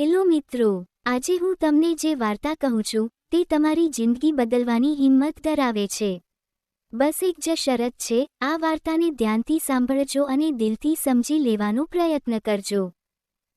Hello મિત્રો, આજે હું તમને જે વાર્તા કહું છું, તે તમારી જિંદગી બદલવાની હિંમત ધરાવે છે. બસ એક જ શરત છે, આ વાર્તાને ધ્યાનથી સાંભળજો અને દિલથી સમજી લેવાનો પ્રયત્ન કરજો.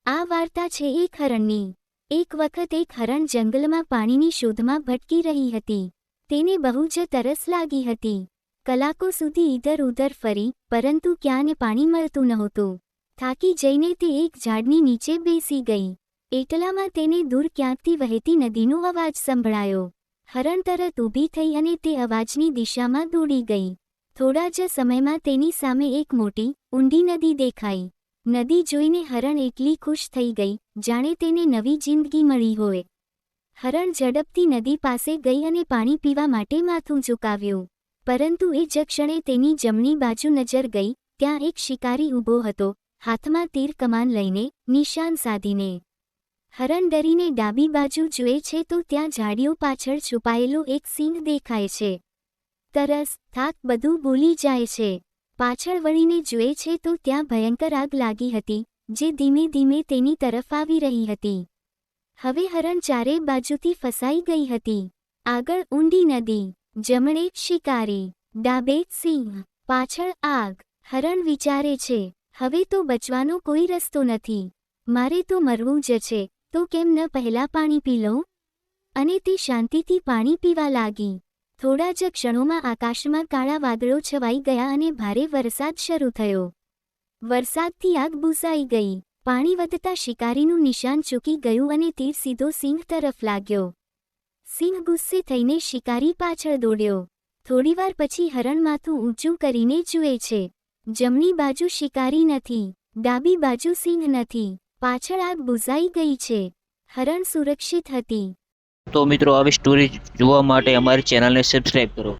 આ વાર્તા છે એક હરણની. એક વખત એક હરણ જંગલમાં પાણીની શોધમાં ભટકી રહી હતી. તેને બહુ જ તરસ લાગી હતી. કલાકો સુધી ઇધર ઉધર ફરી, પરંતુ ક્યાંને પાણી મળતું નહોતું. થાકી જઈને તે એક ઝાડની નીચે બેસી ગઈ. એટલામાં તેને દૂર ક્યાંકથી વહેતી નદીનો અવાજ સંભળાયો. હરણ તરત ઊભી થઈ અને તે અવાજની દિશામાં દોડી ગઈ. થોડા જ સમયમાં તેની સામે એક મોટી, ઊંડી નદી દેખાઈ. નદી જોઈને હરણ એટલી ખુશ થઈ ગઈ, જાણે તેને નવી જિંદગી મળી હોય. હરણ ઝડપથી નદી પાસે ગઈ અને પાણી પીવા માટે માથું ઝુકાવ્યું. પરંતુ એ જ ક્ષણે તેની જમણી બાજુ નજર ગઈ, ત્યાં એક શિકારી ઊભો હતો, હાથમાં તીર કમાન લઈને, નિશાન સાધીને. હરણ ડરીને ડાબી બાજુ જુએ છે તો ત્યાં ઝાડીઓ પાછળ છુપાયેલો એક સિંહ દેખાય છે. તરસ, થાક બધું ભૂલી જાય છે. પાછળ વળીને જુએ છે તો ત્યાં ભયંકર આગ લાગી હતી, જે ધીમે ધીમે તેની તરફ આવી રહી હતી. હવે હરણ ચારે બાજુથી ફસાઈ ગઈ હતી. આગળ ઊંડી નદી, જમણે શિકારી, ડાબે સિંહ, પાછળ આગ. હરણ વિચારે છે, હવે તો બચવાનો કોઈ રસ્તો નથી. મારે તો મરવું જ છે. તો કેમ ન પહેલા પાણી પી લઉં? અને તે શાંતિથી પાણી પીવા લાગી. થોડા જ ક્ષણોમાં આકાશમાં કાળા વાદળો છવાઈ ગયા અને ભારે વરસાદ શરૂ થયો. વરસાદથી આગ બુસાઈ ગઈ. પાણી વધતા શિકારીનું નિશાન ચૂકી ગયું અને તીર સીધો સિંહ તરફ લાગ્યો. સિંહ ગુસ્સે થઈને શિકારી પાછળ દોડ્યો. થોડીવાર પછી હરણ માથું ઊંચું કરીને જુએ છે. જમણી બાજુ શિકારી નથી. ડાબી બાજુ સિંહ નથી. પાછળ આગ બુઝાઈ ગઈ છે. હરણ સુરક્ષિત હતી. તો મિત્રો, આવી સ્ટોરી જોવા માટે અમારી ચેનલને સબસ્ક્રાઈબ કરો.